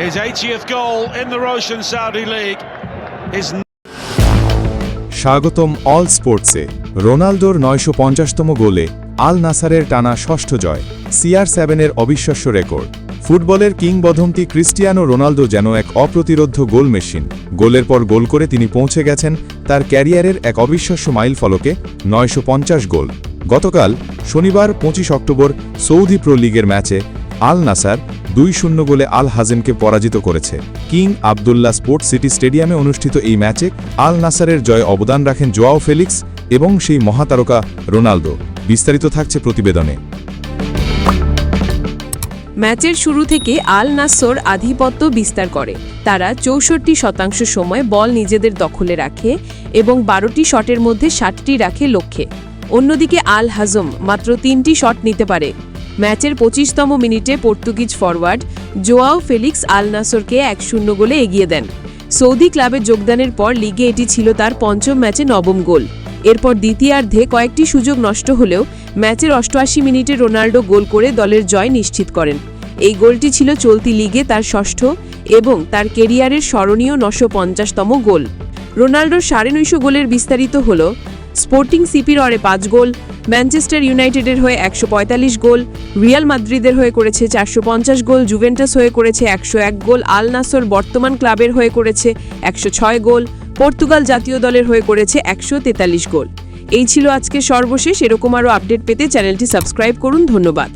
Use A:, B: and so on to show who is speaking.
A: His 80th goal in the Roshan Saudi League. His
B: স্বাগতম all স্পোর্টসে রোনালদোর নয়শো পঞ্চাশতম গোলে আল নাসারের টানা ষষ্ঠ জয় সিআর সেভেনের অবিশ্বাস্য রেকর্ড। ফুটবলের কিংবদন্তি ক্রিস্টিয়ানো রোনালদো যেন এক অপ্রতিরোধ্য গোল মেশিন। গোলের পর গোল করে তিনি পৌঁছে গেছেন তার ক্যারিয়ারের এক অবিশ্বাস্য মাইল ফলকে নয়শো পঞ্চাশ গোল। গতকাল শনিবার পঁচিশ অক্টোবর সৌদি প্রো লিগের ম্যাচে আল নাসার দুই শূন্য গোলে আল হাজেমকে পরাজিত করেছে। কিং আবদুল্লাহ স্পোর্টস সিটি স্টেডিয়ামে অনুষ্ঠিত এই ম্যাচে আল নাসারের জয়ে অবদান রাখেন জোয়াও ফেলিক্স এবং সেই মহাতারকা রোনালদো। বিস্তারিত থাকছে প্রতিবেদনে।
C: ম্যাচের শুরু থেকে আল নাসর আধিপত্য বিস্তার করে। তারা চৌষট্টি শতাংশ সময় বল নিজেদের দখলে রাখে এবং বারোটি শটের মধ্যে ষাটটি রাখে লক্ষ্যে। অন্যদিকে আল হাজম মাত্র তিনটি শট নিতে পারে। ম্যাচের পঁচিশতম মিনিটে Portuguese forward Joao Felix Al নাসরকে এক শূন্য গোলে এগিয়ে দেন। সৌদি ক্লাবে যোগদানের পর লিগে এটি ছিল তার পঞ্চম ম্যাচে নবম গোল। এরপর দ্বিতীয়ার্ধে কয়েকটি সুযোগ নষ্ট হলেও ম্যাচের অষ্টআশি মিনিটে রোনাল্ডো গোল করে দলের জয় নিশ্চিত করেন। এই গোলটি ছিল চলতি লিগে তার ষষ্ঠ এবং তার কেরিয়ারের স্মরণীয় নশো পঞ্চাশতম গোল। রোনাল্ডোর সাড়ে নয়শো গোলের বিস্তারিত হল, স্পোর্টিং সিপির অরে পাঁচ গোল ম্যানচেস্টার ইউনাইটেডের হয়ে একশো পঁয়তাল্লিশ গোল, রিয়াল মাদ্রিদের হয়ে করেছে চারশো পঞ্চাশ গোল, জুভেন্টাস হয়ে করেছে একশো এক গোল, আল নাসর বর্তমান ক্লাবের হয়ে করেছে একশো ছয় গোল, পর্তুগাল জাতীয় দলের হয়ে করেছে একশো তেতাল্লিশ গোল। এই ছিল আজকে সর্বশেষ, এরকম আরও আপডেট পেতে চ্যানেলটি সাবস্ক্রাইব করুন, ধন্যবাদ।